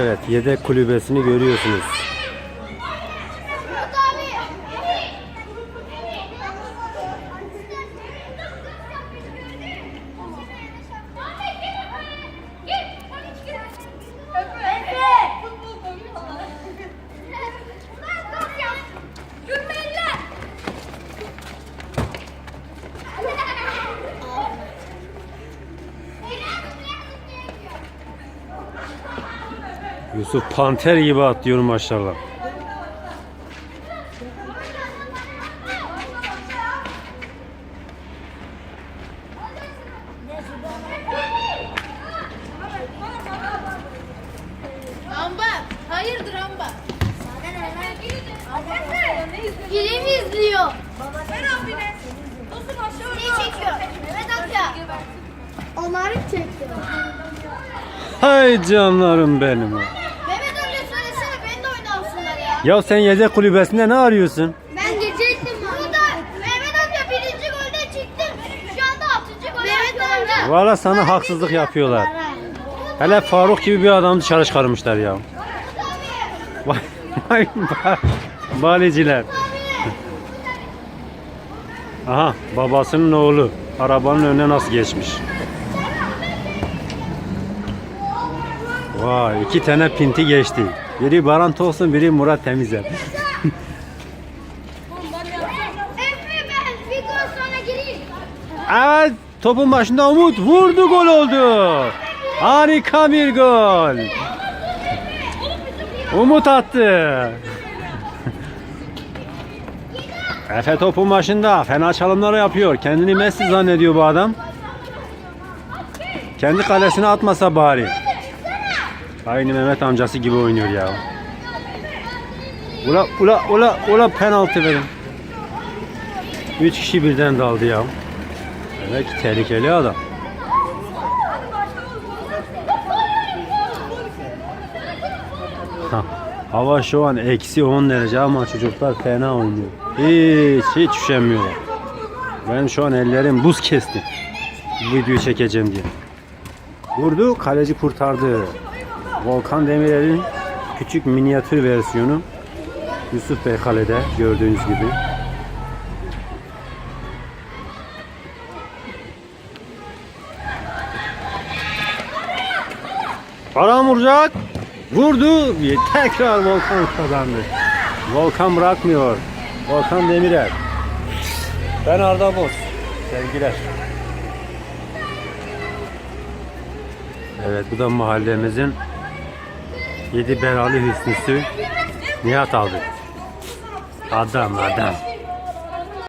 Evet yedek kulübesini görüyorsunuz. Yusuf panter gibi atlıyor maşallah. Amba. Hayırdır amba? Film izliyor. Ne çekiyor? Mehmet amca. Onları çekiyor. Hay canlarım benim. Ya. Sen yedek kulübesinde ne arıyorsun? Ben girecektim Burada Mehmet amca birinci golde çıktı. Şu anda altıncı gol Mehmet amca. Valla sana haksızlık yapıyorlar. Hele Faruk gibi bir adam dışarı çıkarmışlar ya. Vay vay ba- baleciler. Aha babasının oğlu arabanın önüne nasıl geçmiş. Vay iki tane pinti geçti. Biri Baran Tosun biri Murat Temizer. Evet topun başında Umut vurdu gol oldu. Harika bir gol. Umut attı. Efe topun başında fena çalımları yapıyor. Kendini Messi zannediyor bu adam. Kendi kalesine atmasa bari. Aynı Mehmet amcası gibi oynuyor ya. Ula ula ula ula penaltı verin. Üç kişi birden daldı ya. Demek ki tehlikeli adam. Ha, Hava şu an eksi 10 derece ama çocuklar fena oynuyor. Hiç hiç üşenmiyorlar. Ben şu an ellerim buz kesti. Bu videoyu çekeceğim diye. Vurdu, kaleci kurtardı. Volkan Demirel'in küçük minyatür versiyonu. Yusuf Bey kalede gördüğünüz gibi. Param vuracak. Vurdu. Tekrar Volkan kazandı. Volkan bırakmıyor. Volkan Demirel. Ben Arda Boz. Sevgiler. Evet bu da mahallemizin yedi belalı hüsnüsü Nihat abi. Adam adam.